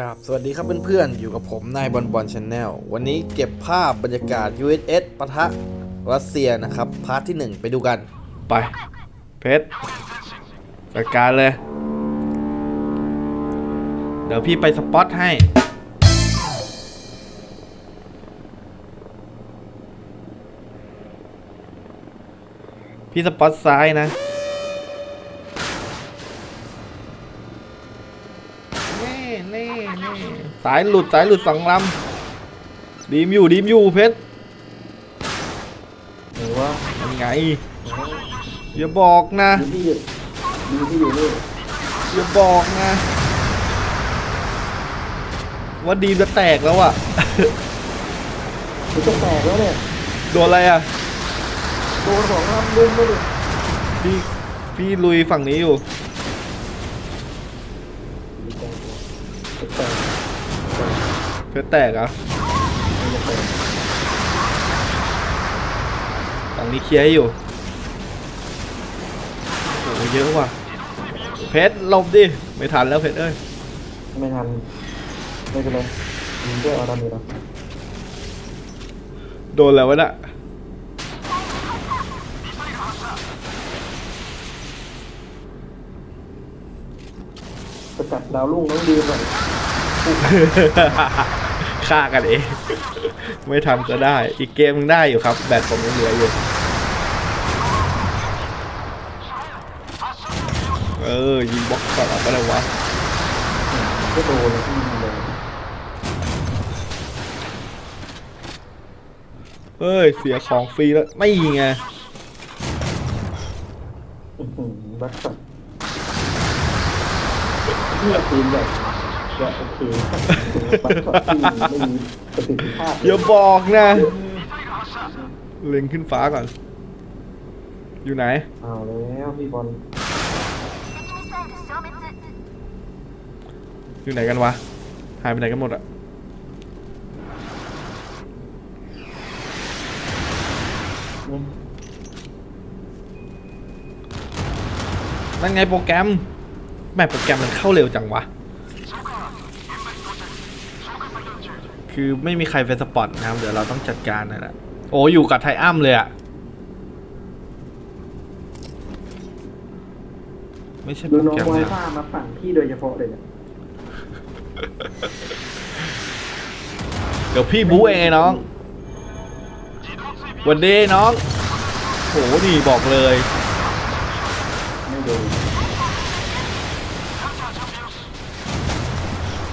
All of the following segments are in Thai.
กับสวัสดีครับเพื่อนๆ อยู่กับผมนายบอลบอลชาแนลวันนี้เก็บภาพบรรยากาศ USS ปะทะรัสเซียนะครับ พาร์ทที่ 1 ไปดูกัน ไป เพชรจัดการเลย เดี๋ยวพี่ไปสปอตให้ พี่สปอตซ้ายนะ เน่เน่เน่ สายหลุดสายหลุดสองลำดีมอยู่ดีมอยู่เพชรหรือว่ายังไงอย่าบอกนะดูที่อยู่ดูที่อยู่นี่อย่าบอกนะ ว่าดีมจะแตกแล้วอะ มันจะแตกแล้วเนี่ยโดนอะไรอะโดนสองน้ำลุมไม่ดิพี่พี่ลุยฝั่งนี้อยู่จะแตก เพชรแตกเหรอะมันจะแตกฝั่งนี้เคลียร์ให้อยู่โอ้โหเยอะว่ะ เพชรหลบดิ ไม่ทันแล้วเพชรเอ้ย ไม่ทัน ไม่เป็นไรยิงด้วยเอาดามีแล้วโดนแล้ววะน่ะจะจัดดาวรุ่งน้องดีมก่อน ฆ่ากันเอง ไม่ทันจะได้ อีกเกมมึงได้อยู่ครับ แบตผมยังเหลืออยู่ เออ ยิงบล็อกก่อนก็ได้วะก็โดนเลยเฮ้ย เสียของฟรีแล้ว ไม่ไงอื้อหือบัคช็อตเลือกปืนแบบ จะโอเคบัคช็อตที่ไม่มีประสิทธิภาพอย่าบอกนะ เล็งขึ้นฟ้าก่อน อยู่ไหน เอาแล้วพี่บอลอยู่ไหนกันวะ หายไปไหนกันหมดอะนั่นไงโปรแกรมแม่โปรแกรมมันเข้าเร็วจังวะ คือไม่มีใครเป็นสปอตนะครับ เดี๋ยวเราต้องจัดการนั่นแหละโอ้อยู่กับไทอัมเลยอะไม่ใช่โปดูรน้องแกรมไวเนี่ยฟ้ามาฝั่งพี่โดยเฉพาะเลยเนี่ยเดี๋ยวพี่บู๊เองไงน้องวันดีน้องโหนี่บอกเลย ไม่โดน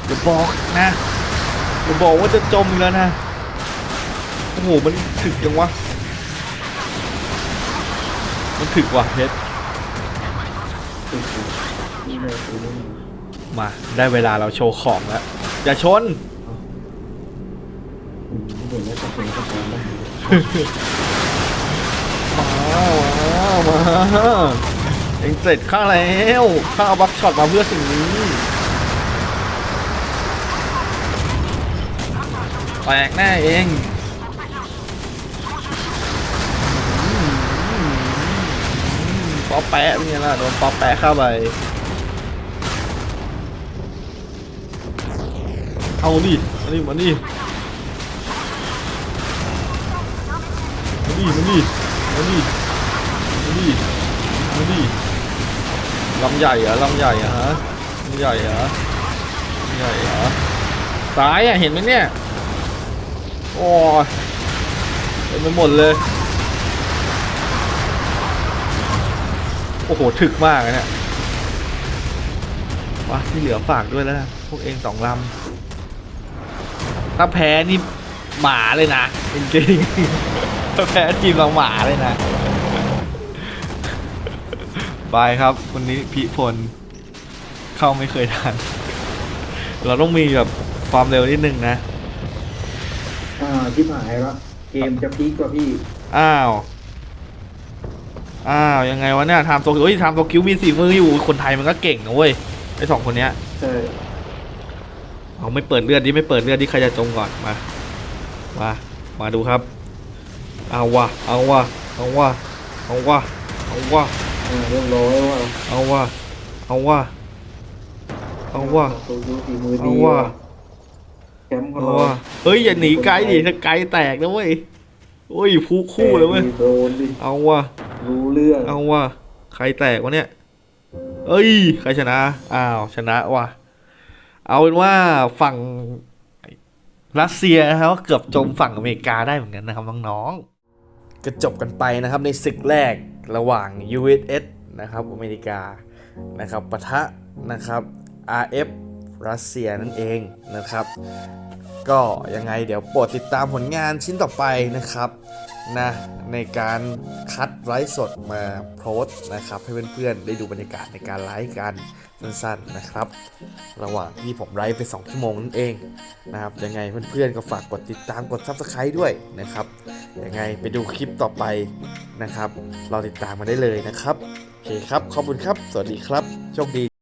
อย่าบอกนะ อย่าบอกว่าจะจมแล้วนะ โอ้โห มันถึกจังวะ มันถึกว่ะเพชรมาได้เวลาเราโชว์ของแล้ว อย่าชนมเห็นแล้วจะเป็นกระแสได้มามามาเองเสร็จข้าแล้ว ข้าเอาบัคช็อตมาเพื่อสิ่งนี้ แตกแน่เองป๊อปแปะเนี่ยนะโดนป๊อปแปะเข้าไป เอาดิมาดิมาดิมาดิมาดิมาดิมาดิมาดิลำใหญ่เหรอลำใหญ่เหรอฮะลำใหญ่เหรอลำใหญ่เหรอซ้ายอะเห็นไหมเนี่ย โอ้ยเต็มไปหมดเลย โอ้โห ถึกมากอะเนี่ยว้าที่เหลือฝากด้วยแล้วนะพวกเองสองลำ ถ้าแพ้นี่หมาเลยนะจริงๆถ้าแพ้ทีมเราหมาเลยนะบายครับวันนี้พิพลเข้าไม่เคยทัน เราต้องมีแบบความเร็วนิดนึงนะ อ่าชิบหายแล้วเกมจะพีกกว่าพี่ อ้าว อ้าว ยังไงวะเนี่ยไทม์โตคิวเฮ้ยไทม์โตคิวมีสี่มืออยู่ คนไทยมันก็เก่งนะเว้ยไอสองคนเนี้ยใช่เอาไม่เปิดเลือดดิไม่เปิดเลือดดิใครจะจมก่อนมา มา มาดูครับ เอาวะเอาวะเอาวะเอาวะเอาวะอ่าเรียบร้อยว่าเอาวะเอาวะเอาว่ะโซยูฝีมือเอาดีว่ะ แชมป์ของเอาเราว่ะเฮ้ยอย่าหนีไกลดิถ้าไกลแตกนะเว้ยโอ้ยผู้คู่เลยเว้ยโดนดิเอาว่ะรู้เรื่องเอาว่ะใครแตกวะเนี่ยเอ้ยใครชนะอ้าวชนะว่ะเอาเป็นว่าฝั่งรัสเซียนะครับเกือบจมฝั่งอเมริกาได้เหมือนกันนะครับน้องก็จบกันไปนะครับในศึกแรกระหว่าง USS นะครับอเมริกานะครับปะทะนะครับ RF รัสเซียนั่นเองนะครับ ก็ยังไงเดี๋ยวโปรดติดตามผลงานชิ้นต่อไปนะครับนะในการคัดไลฟ์สดมาโพสนะครับ ให้เพื่อนๆได้ดูบรรยากาศในการไลฟ์กันสั้นๆนะครับ ระหว่างที่ผมไลฟ์ไป 2 ชั่วโมงนั่นเองนะครับยังไงเพื่อนๆก็ฝากกดติดตามกด Subscribe ด้วยนะครับยังไงไปดูคลิปต่อไปนะครับ เราติดตามมาได้เลยนะครับโอเคครับ ขอบคุณครับ สวัสดีครับ โชคดี